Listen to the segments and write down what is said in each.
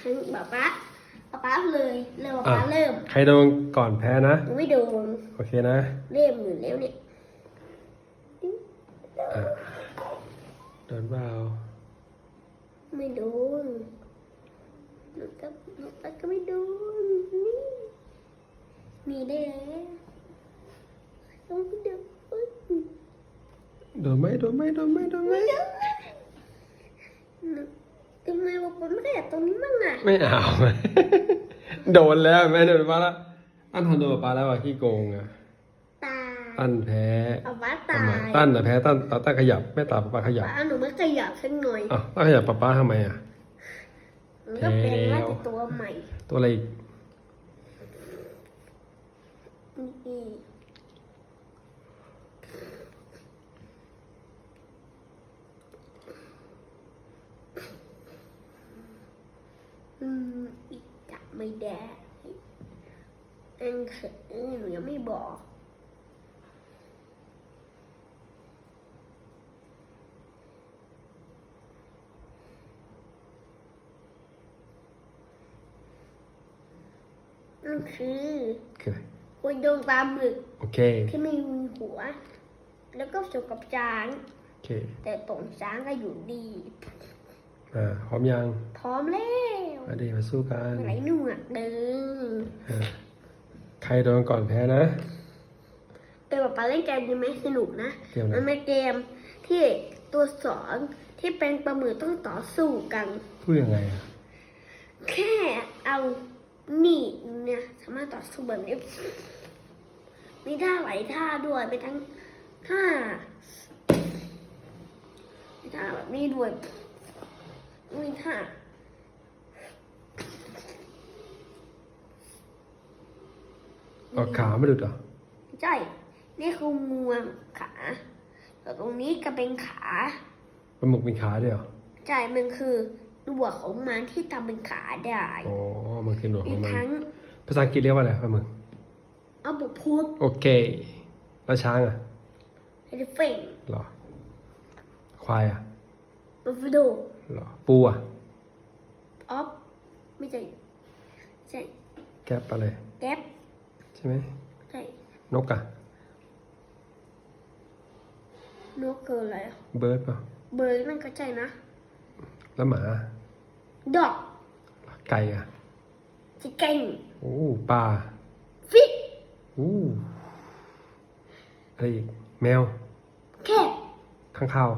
ครั้งป๊าป๊าป๊าป๊าเลยเริ่มป๊าป๊าเริ่มใครโดนก่อนแพ้นะ หนูไม่โดนโอเคนะเริ่มอยู่แล้วเนี่ยอะโดนเปล่าไม่โดนหนูก็หนูก็ไม่โดนนี่มีได้แล้วต้องไม่โดนโดนไหมโดนไหมโดนไหมโดนไหม ทำไมว่าผมไม่ได้อยากตรงนี้มั่งอะไม่เอา โดนแล้วแม่โดนป้าแล้ว อันทำโดนป้าแล้วอะขี้โกงอะตายตั้นแพ้เอาว้าตาทำไมยตั้นแต่ะแพ้ตั้นตั้นตั้นขยับแม่ตาป้าขยับป้าหนูไม่ขยับสักหน่อยอ้าวตั้นขยับป้าป้าทำไมอะหนูก็เป็นว่าแล้วจะตัวใหม่ ตัวอะไรอีกนี่อืมอีกจับ ไม่ได้อันคือหนูยังไม่บอกนั่นคือคืออะไรหัวโยงปลาหมึก โอเค ที่ไม่มีหัว แล้วก็จบกับช้าง โอเค แต่ตรงช้างก็อยู่ดี อ่าพร้อมยังพร้อมแล้วมาดีมาสู้กันไหลหนวดเดินอ่าใครโดนก่อนแพ้นะเออป๊าป๊าเล่นเกมนี้ไหมสนุกนะเกมอะไรมันเป็นเกมที่ตัวสอนที่เป็นปลาหมึกต้องต่อสู้กันพูดยังไงอะแค่เอานี่เนี่ยสามารถต่อสู้แบบนี้มีท่าไหลายท่าด้วยไปทั้งท่ามีท่าแบบนี้ด้วย มีท่าเอาขาไม่หลุดเหรอใช่นี่คืองวงขาแต่ตรงนี้ก็เป็นขาปลาหมึกเป็นขาด้วยเหรอใช่มันคือหนวดของมันที่ทำเป็นขาได้อ๋อมันคือหนวดขอีอกงมันทั้งภาษาอังกฤษเรียกว่าอะไรปลาหมึกเอาบุพูดโอเค แล้วช้างอะเฮลิเฟนเหรอ ควายอะ บัฟฟาโดเหรอปูอะออฟไม่ใช่ใช่แก๊ปอะไร แก๊ปใช่ไหมใช่นกอะนกเกิดอะไรอะเบิร์ดป่ะเบิร์ดนั่นก็ใช่นะ แล้วหมา ดอกไก่อะชิคเก้นโอ้ปลาฟิชอู้อะไรอีกแมวแคทข้างข้าว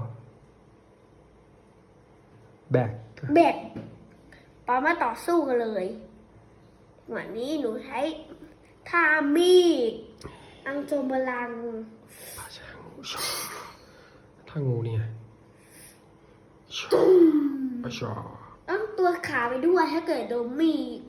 แบกเบ็ดปามาต่อสู้กันเลยวันนี้หนูใช้ท่ามีดอังโจมบลังปลาช้างถ้างูเนี่ยปลาชอต้องตัวขาไปด้วยถ้าเกิดโดนมีด